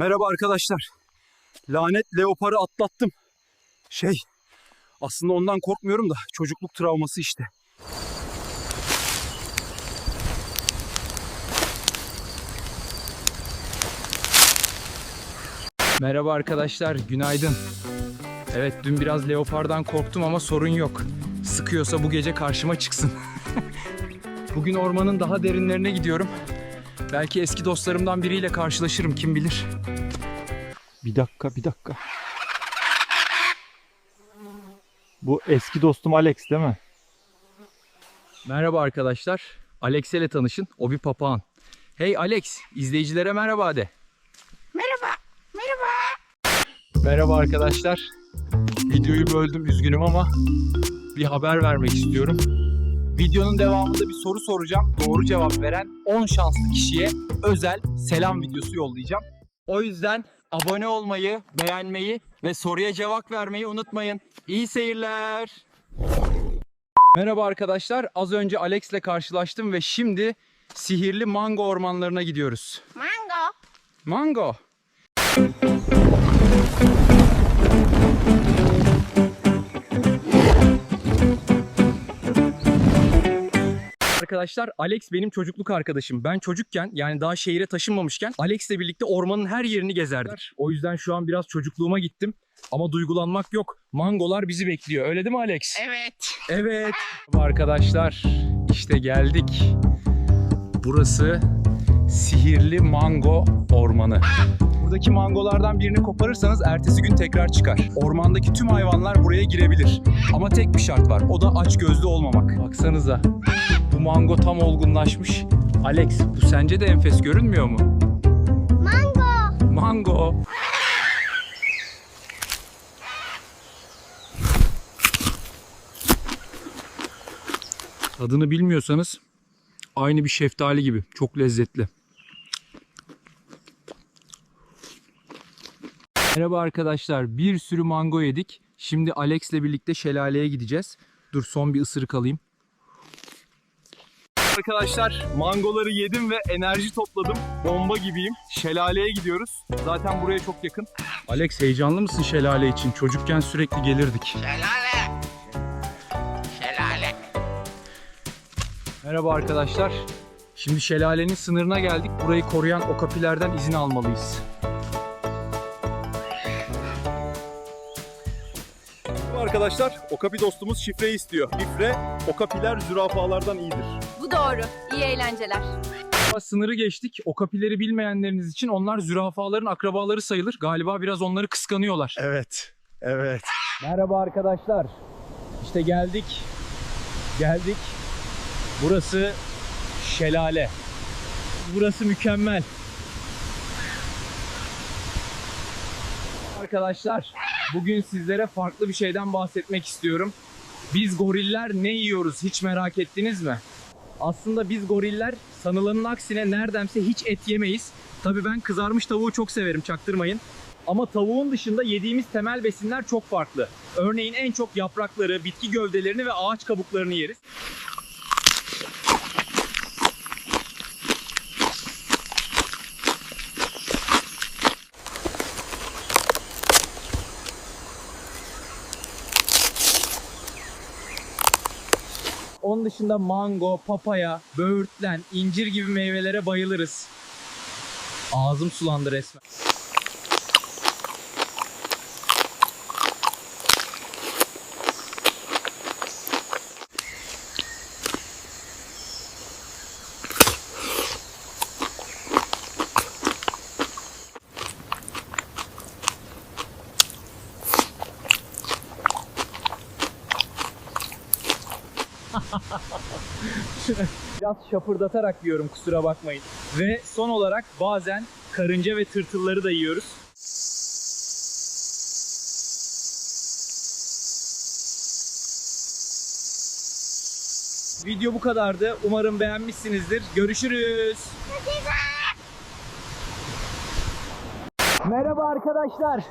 Merhaba arkadaşlar. Lanet leoparı atlattım. Şey, aslında ondan korkmuyorum da çocukluk travması işte. Merhaba arkadaşlar, günaydın. Evet, dün biraz leopardan korktum ama sorun yok. Sıkıyorsa bu gece karşıma çıksın. Bugün ormanın daha derinlerine gidiyorum. Belki eski dostlarımdan biriyle karşılaşırım, kim bilir. Bir dakika, bir dakika. Bu eski dostum Alex değil mi? Merhaba arkadaşlar, Alex ile tanışın, o bir papağan. Hey Alex, izleyicilere merhaba de. Merhaba, merhaba. Merhaba arkadaşlar. Videoyu böldüm üzgünüm ama bir haber vermek istiyorum. Videonun devamında bir soru soracağım. Doğru cevap veren 10 şanslı kişiye özel selam videosu yollayacağım. O yüzden abone olmayı, beğenmeyi ve soruya cevap vermeyi unutmayın. İyi seyirler. Merhaba arkadaşlar. Az önce Alex'le karşılaştım ve şimdi sihirli mango ormanlarına gidiyoruz. Mango. Mango. Arkadaşlar Alex benim çocukluk arkadaşım. Ben çocukken yani daha şehire taşınmamışken Alex'le birlikte ormanın her yerini gezerdik. O yüzden şu an biraz çocukluğuma gittim. Ama duygulanmak yok. Mangolar bizi bekliyor. Öyle değil mi Alex? Evet. Evet. Arkadaşlar işte geldik. Burası sihirli mango ormanı. Buradaki mangolardan birini koparırsanız ertesi gün tekrar çıkar. Ormandaki tüm hayvanlar buraya girebilir. Ama tek bir şart var. O da aç gözlü olmamak. Baksanıza. Mango tam olgunlaşmış. Alex bu sence de enfes görünmüyor mu? Mango. Mango. Tadını bilmiyorsanız aynı bir şeftali gibi. Çok lezzetli. Merhaba arkadaşlar. Bir sürü mango yedik. Şimdi Alex'le birlikte şelaleye gideceğiz. Dur son bir ısırık alayım. Arkadaşlar mangoları yedim ve enerji topladım. Bomba gibiyim. Şelaleye gidiyoruz. Zaten buraya çok yakın. Alex heyecanlı mısın şelale için? Çocukken sürekli gelirdik. Şelale. Şelale. Merhaba arkadaşlar. Şimdi şelalenin sınırına geldik. Burayı koruyan okapilerden izin almalıyız. Arkadaşlar, Okapi dostumuz şifreyi istiyor. Şifre, Okapiler zürafalardan iyidir. Doğru. İyi eğlenceler. Ama Sınırı geçtik. Okapileri bilmeyenleriniz için onlar zürafaların akrabaları sayılır. Galiba biraz onları kıskanıyorlar. Evet, evet. Merhaba arkadaşlar. İşte geldik. Geldik. Burası şelale. Burası mükemmel. Arkadaşlar, bugün sizlere farklı bir şeyden bahsetmek istiyorum. Biz goriller ne yiyoruz hiç merak ettiniz mi? Aslında biz goriller sanılanın aksine neredense hiç et yemeyiz. Tabii ben kızarmış tavuğu çok severim çaktırmayın. Ama tavuğun dışında yediğimiz temel besinler çok farklı. Örneğin en çok yaprakları, bitki gövdelerini ve ağaç kabuklarını yeriz. Onun dışında mango, papaya, böğürtlen, incir gibi meyvelere bayılırız. Ağzım sulandı resmen. Biraz şapırdatarak yiyorum kusura bakmayın. Ve son olarak bazen karınca ve tırtılları da yiyoruz. Video bu kadardı. Umarım beğenmişsinizdir. Görüşürüz. Merhaba arkadaşlar.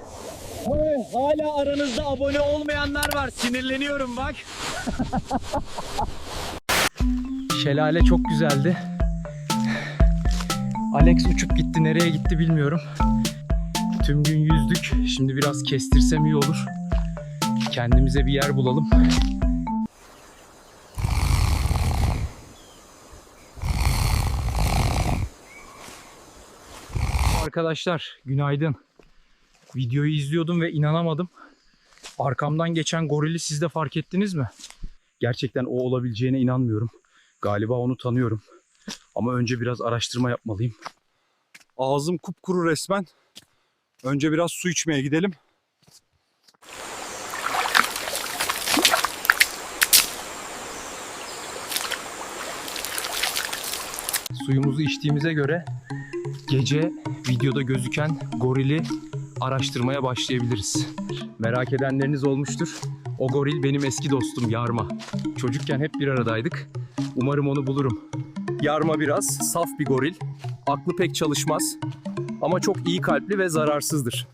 Hala aranızda abone olmayanlar var. Sinirleniyorum bak. Şelale çok güzeldi. Alex uçup gitti. Nereye gitti bilmiyorum. Tüm gün yüzdük. Şimdi biraz kestirsem iyi olur. Kendimize bir yer bulalım. Arkadaşlar günaydın. Videoyu izliyordum ve inanamadım. Arkamdan geçen gorili siz de fark ettiniz mi? Gerçekten o olabileceğine inanmıyorum. Galiba onu tanıyorum. Ama önce biraz araştırma yapmalıyım. Ağzım kupkuru resmen. Önce biraz su içmeye gidelim. Suyumuzu içtiğimize göre gece videoda gözüken gorili araştırmaya başlayabiliriz. Merak edenleriniz olmuştur. O goril benim eski dostum Yarma. Çocukken hep bir aradaydık. Umarım onu bulurum. Yarma biraz saf bir goril. Aklı pek çalışmaz. Ama çok iyi kalpli ve zararsızdır.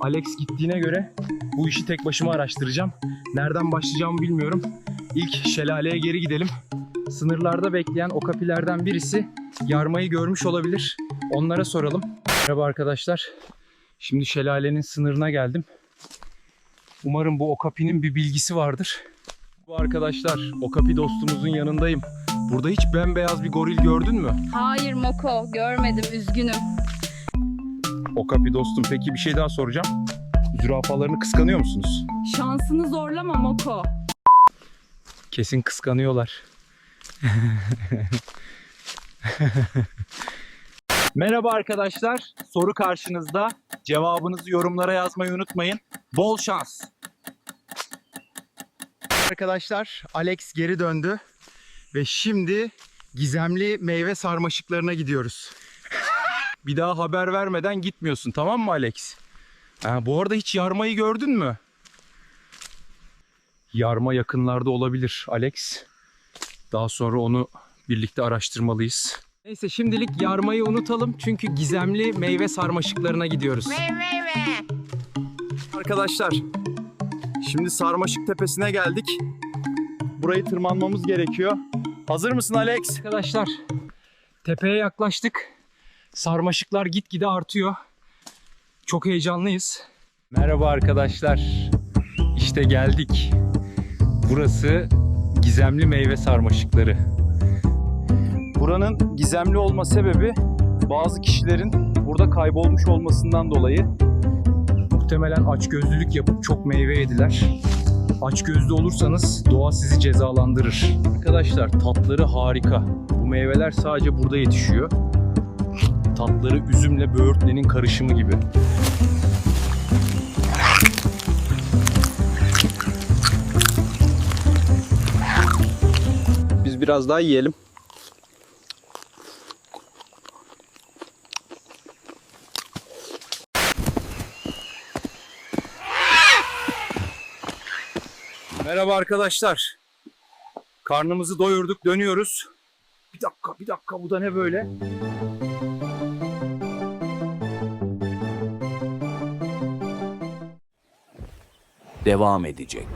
Alex gittiğine göre bu işi tek başıma araştıracağım. Nereden başlayacağımı bilmiyorum. İlk şelaleye geri gidelim. Sınırlarda bekleyen o kapilerden birisi yarmayı görmüş olabilir. Onlara soralım. Merhaba arkadaşlar. Şimdi şelalenin sınırına geldim. Umarım bu Okapi'nin bir bilgisi vardır. Bu arkadaşlar Okapi dostumuzun yanındayım. Burada hiç bembeyaz bir goril gördün mü? Hayır Moko görmedim üzgünüm. Okapi dostum peki bir şey daha soracağım. Zürafalarını kıskanıyor musunuz? Şansını zorlama Moko. Kesin kıskanıyorlar. Merhaba arkadaşlar. Soru karşınızda. Cevabınızı yorumlara yazmayı unutmayın. Bol şans. Arkadaşlar Alex geri döndü ve şimdi gizemli meyve sarmaşıklarına gidiyoruz. Bir daha haber vermeden gitmiyorsun tamam mı Alex? Ha, bu arada hiç yarmayı gördün mü? Yarma yakınlarda olabilir Alex. Daha sonra onu birlikte araştırmalıyız. Neyse şimdilik yarmayı unutalım çünkü gizemli meyve sarmaşıklarına gidiyoruz. Arkadaşlar, şimdi Sarmaşık Tepesi'ne geldik. Burayı tırmanmamız gerekiyor. Hazır mısın Alex? Arkadaşlar tepeye yaklaştık. Sarmaşıklar gitgide artıyor. Çok heyecanlıyız. Merhaba arkadaşlar. İşte geldik. Burası gizemli meyve sarmaşıkları. Buranın gizemli olma sebebi bazı kişilerin burada kaybolmuş olmasından dolayı. Muhtemelen açgözlülük yapıp çok meyve yediler. Açgözlü olursanız doğa sizi cezalandırır. Arkadaşlar tatları harika. Bu meyveler sadece burada yetişiyor. Tatları üzümle böğürtlenin karışımı gibi. Biz biraz daha yiyelim. Merhaba arkadaşlar. Karnımızı doyurduk, dönüyoruz. Bir dakika, bir dakika. Bu da ne böyle? devam edecek.